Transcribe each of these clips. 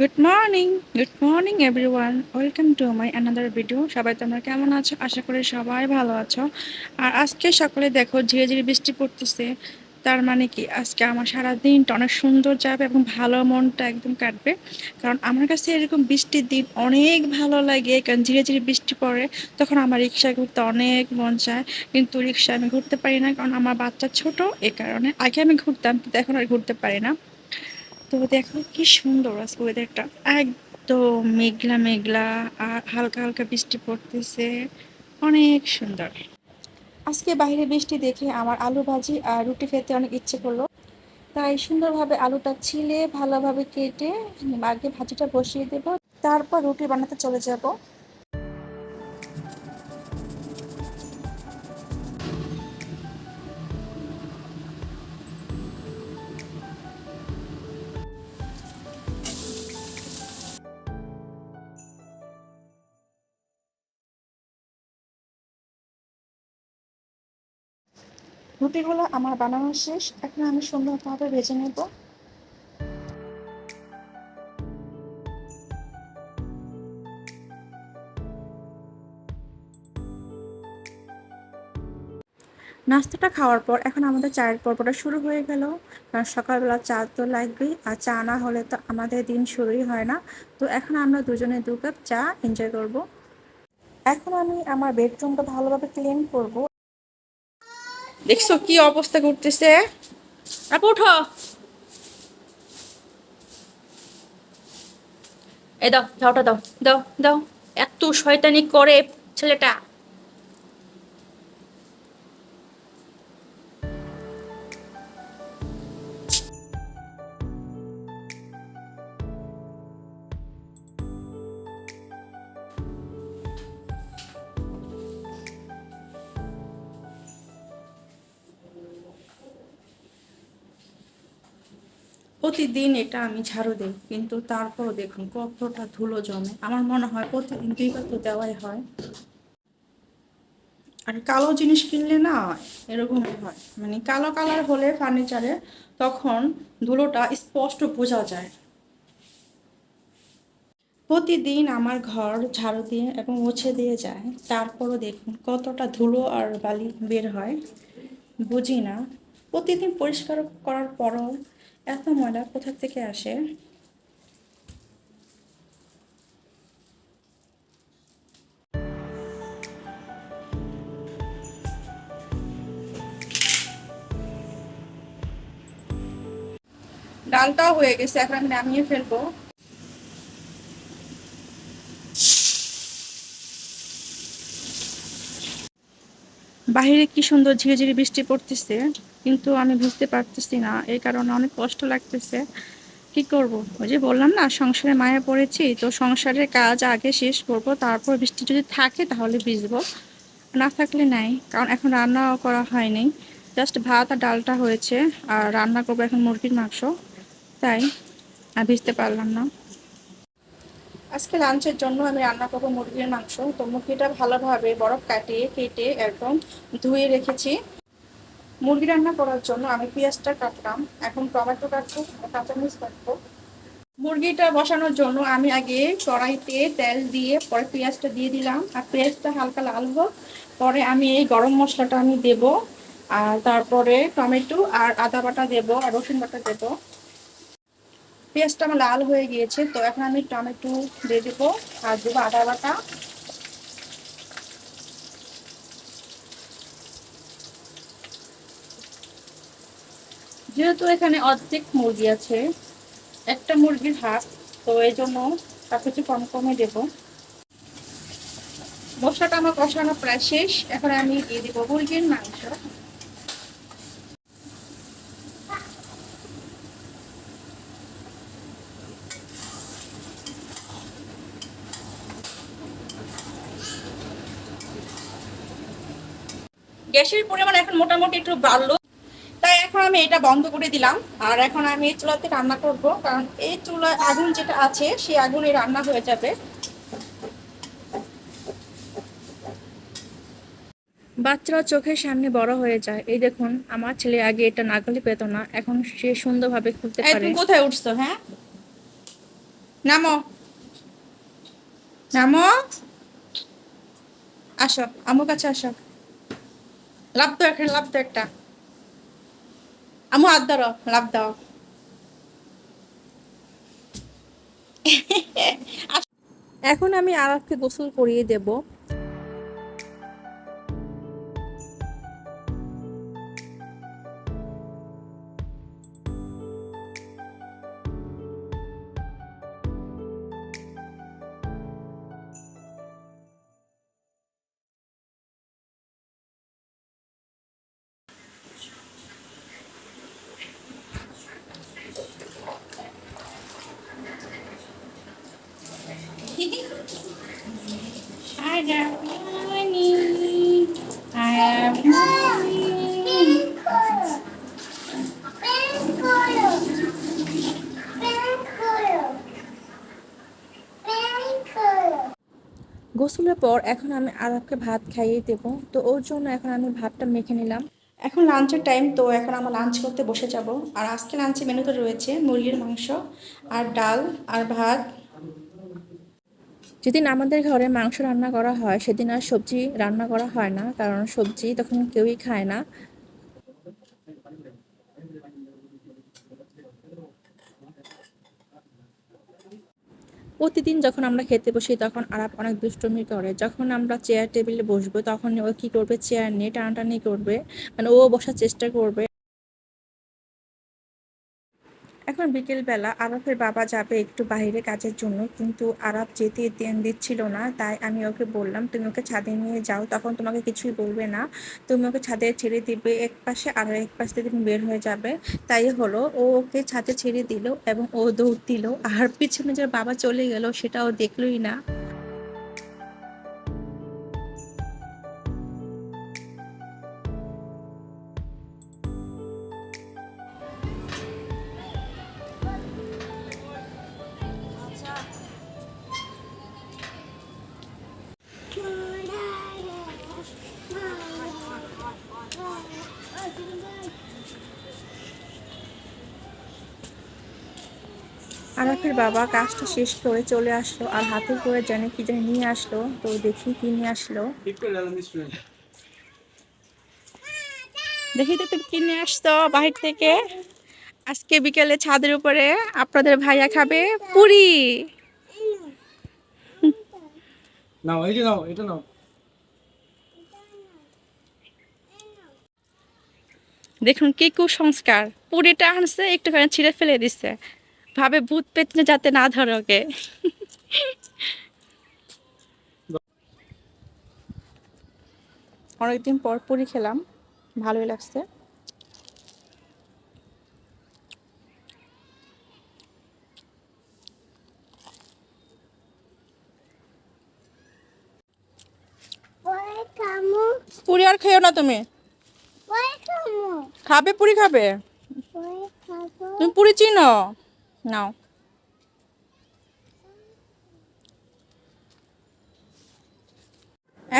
Good morning good morning everyone welcome to my another video সবাই তোমরা কেমন আছো? আশা করি সবাই ভালো আছো। আর আজকে সকালে দেখো ধীরে ধীরে বৃষ্টি পড়তেছে। তার মানে কি? আজকে আমার সারা দিনটা অনেক সুন্দর যাবে এবং ভালো মনটা একদম কাটবে। কারণ আমার কাছে এরকম বৃষ্টির দিন অনেক ভালো লাগে। কারণ ধীরে ধীরে বৃষ্টি পড়ে, তখন আমার রিক্সায় ঘুরতে অনেক মন চায়। কিন্তু রিক্সায় আমি ঘুরতে পারি না, কারণ আমার বাচ্চা ছোট, এ কারণে। আগে আমি ঘুরতাম, কিন্তু এখন আর ঘুরতে পারি না। তো দেখো কি সুন্দর আজকে ওয়েদারটা একদম মেঘলা মেঘলা আর হালকা হালকা বৃষ্টি পড়তেছে। অনেক সুন্দর। আজকে বাইরে বৃষ্টি দেখে আমার আলু ভাজি আর রুটি খেতে অনেক ইচ্ছে করল। তাই সুন্দরভাবে আলুটা ছিলে, ভালোভাবে কেটে আগে ভাজিটা বসিয়ে দেব। তারপর রুটি বানাতে চলে যাব। রুটিগুলো আমার বানানো শেষ। এখন আমি সুন্দরভাবে ভেজে নেব। নাস্তাটা খাওয়ার পর এখন আমাদের চায়ের পর্বটা শুরু হয়ে গেল। কারণ সকালবেলা চা তো লাগবেই, আর চা না হলে তো আমাদের দিন শুরুই হয় না। তো এখন আমরা দুজনে দু কাপ চা এনজয় করব। এখন আমি আমার বেডরুমটা ভালোভাবে ক্লিন করব। দেখছ কি অবস্থা করতেছে উঠো। এ দাও দাও দাও দাও দাও। এত শয়তানি করে ছেলেটা। প্রতিদিন এটা আমি ঝাড়ু দিই, কিন্তু তারপরও দেখুন কতটা ধুলো জমে। আমার মনে হয় প্রতিদিন দুইবার তো দেওয়াই হয়। আর কালো জিনিস কিনলে না এরকমই হয়। মানে কালো কালার হলে ফার্নিচারে তখন ধুলোটা স্পষ্ট বোঝা যায়। প্রতিদিন আমার ঘর ঝাড়ু দিয়ে এবং মুছে দিয়ে যায়। তারপরও দেখুন কতটা ধুলো আর বালি বের হয়। বুঝি না। প্রতিদিন পরিষ্কার করার পরও এত ময়লা কোথার থেকে আসে? ডালটাও হয়ে গেছে এখন আমি নামিয়ে ফেলব। বাইরে কি সুন্দর ঝিরে ঝিরে বৃষ্টি পড়তেছে, কিন্তু আমি বুঝতে পারতেছি না। এই কারণে অনেক কষ্ট লাগতেছে। কি করব? ওই যে বললাম না, সংসারে মায়া পড়েছি, তো সংসারের কাজ আগে শেষ করব, তারপর বৃষ্টি যদি থাকে তাহলে ভিজবো। না থাকলে নাই, কারণ এখন রান্নাও করা হয়নি। জাস্ট ভাত আর ডালটা হয়েছে, আর রান্না করব এখন মুরগির মাংস। তাই, আর ভিজতে পারলাম না। আজকে লাঞ্চের জন্য আমি রান্না করব মুরগির মাংস। তো মুরগিটা ভালোভাবে বরফ কাটিয়ে কেটে একদম ধুয়ে রেখেছি। মুরগি রান্না করার জন্য আমি পেঁয়াজটা কাটলাম। এখন টমেটো কাটবো, কাঁচামরিচ কাটবো। মুরগিটা বসানোর জন্য আমি আগে কড়াইতে তেল দিয়ে পরে পেঁয়াজটা দিয়ে দিলাম। আর পেঁয়াজটা হালকা লাল হোক, পরে আমি এই গরম মশলাটা আমি দেব। আর তারপরে টমেটো আর আদা বাটা দেবো আর রসুন বাটা দেবো। পেঁয়াজটা আমার লাল হয়ে গিয়েছে, তো এখন আমি টমেটো দিয়ে দেবো আর দেবো আদা বাটা। যেহেতু এখানে অর্ধেক মুরগি আছে, একটা মুরগির হাত তো এই জন্য তার কিছু কম কমে দেব। মশলাটা আমার কষানো প্রায় শেষ, এখন আমি দিয়ে দেবো মুরগির মাংস। গ্যাসের পরিমাণ এখন মোটামুটি একটু বাড়লো। তাই এখন আমি এটা বন্ধ করে দিলাম। আর এখন আমি এই চুলাতে রান্না করব। কারণ এই চুলা আগুন যেটা আছে সেই আগুনে রান্না হয়ে যাবে। বাচ্চারা চোখের সামনে বড় হয়ে যায়। এই দেখুন আমার ছেলে আগে এটা নাগালি পেত না। এখন সে সুন্দরভাবে খুলতে এই পারে। তুমি কোথায় উঠছো হ্যাঁ? নামো। নামো। আসো আমার কাছে আসো। লাভ দাও এখানে, লাভ দাও একটা। আমু হাত ধরো, লাভ দাও। এখন আমি আরাফকে গোসল করিয়ে দেব। গোসলের পর এখন আমি আরবকে ভাত খাইয়ে দেব। তো ওর জন্য এখন আমি ভাতটা মেখে নিলাম। এখন লাঞ্চের টাইম তো এখন আমরা লাঞ্চ করতে বসে যাব। আর আজকে লাঞ্চে মেনুতে রয়েছে মুরগির মাংস আর ডাল আর ভাত। যেদিন আমাদের ঘরে মাংস রান্না করা হয় সেদিন আর সবজি রান্না করা হয় না। কারণ সবজি তখন কেউই খায় না। প্রতিদিন যখন আমরা খেতে বসি, তখন আরাপ অনেক দুষ্টমি করে। যখন আমরা চেয়ার টেবিলে বসবো, তখন ও কী করবে? চেয়ার নিয়ে টানাটানি করবে। মানে ও বসার চেষ্টা করবে। এখন বিকেলবেলা আরাফের বাবা যাবে একটু বাইরে কাজের জন্য, কিন্তু আরাফ যেতে দেন দিচ্ছিল না, তাই আমি ওকে বললাম, তুমি ওকে ছাদে নিয়ে যাও, তখন তোমাকে কিছুই বলবে না। তুমি ওকে ছাদে ছেড়ে দিবে, এক পাশে আর এক পাশ থেকে তুমি বের হয়ে যাবে। তাই হলো, ও ওকে ছাদে ছেড়ে দিল এবং ও দৌড় দিল। আর পিছনে যে বাবা চলে গেল, সেটা ও দেখলোই না। আরাফের বাবা কাজটা শেষ করে চলে আসলো আর হাতে করে জানে কি জানি নিয়ে আসলো। তো দেখি কি নিয়ে আসলো। দেখি তো তুমি কিনে আসতো বাহির থেকে। আজকে বিকেলে ছাদের উপরে আপনাদের ভাইয়া খাবে পুরি। নাও এই যে নাও এটা নাও। দেখুন কি কুসংস্কার। পুরিটা আনছে একটুখানি ছিঁড়ে ফেলে দিচ্ছে ভাবে ভূত পেতনে যাতে না ধরে ওকে। অনেকদিন পর পুরি খেলাম ভালোই লাগছে। পুরি আর খেয়েও না তুমি? খাবে? পুরি খাবে। তুমি পুরি চিনো? নাও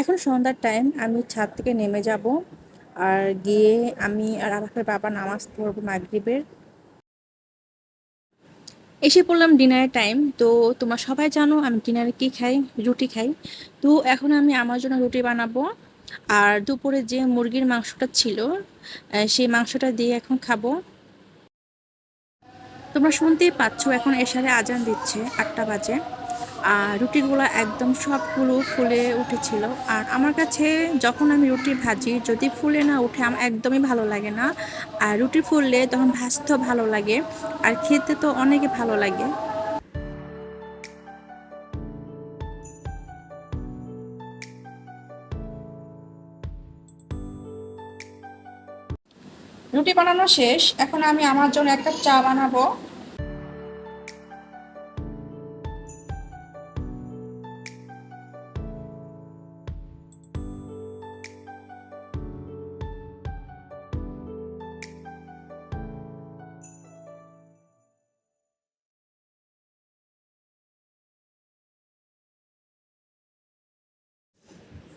এখন সন্ধ্যার টাইম আমি ছাদ থেকে নেমে যাব। আর গিয়ে আমি আর আরাফের বাবা নামাজ পড়ব মাগরিবের। এসে পড়লাম ডিনারের টাইম তো তোমরা সবাই জানো আমি ডিনারে কি খাই, রুটি খাই। তো এখন আমি আমার জন্য রুটি বানাবো। আর দুপুরে যে মুরগির মাংসটা ছিল সেই মাংসটা দিয়ে এখন খাব। তোমরা শুনতেই পাচ্ছ, এখন এশারে আজান দিচ্ছে আটটা বাজে। আর রুটিগুলো একদম সবগুলো ফুলে উঠেছিল। আর আমার কাছে যখন আমি রুটি ভাজি, যদি ফুলে না উঠে, আমার একদমই ভালো লাগে না। আর রুটি ফুললে তখন ভাজতেও ভালো লাগে, আর খেতে তো অনেকে ভালো লাগে। রুটি বানানো শেষ, এখন আমি আমার জন্য একটা চা বানাবো।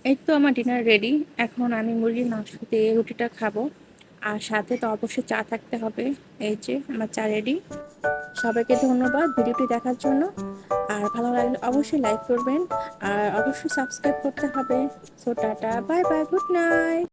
এই তো আমার ডিনার রেডি এখন আমি মুরগির মাংস দিয়ে রুটিটা খাব। আর সাথে তো অবশ্যই চা থাকতে হবে। এই যে, আমার চা রেডি সবাইকে ধন্যবাদ ভিডিওটি দেখার জন্য। আর ভালো লাগলে অবশ্যই লাইক করবেন। আর অবশ্যই সাবস্ক্রাইব করতে হবে। So tata bye bye good night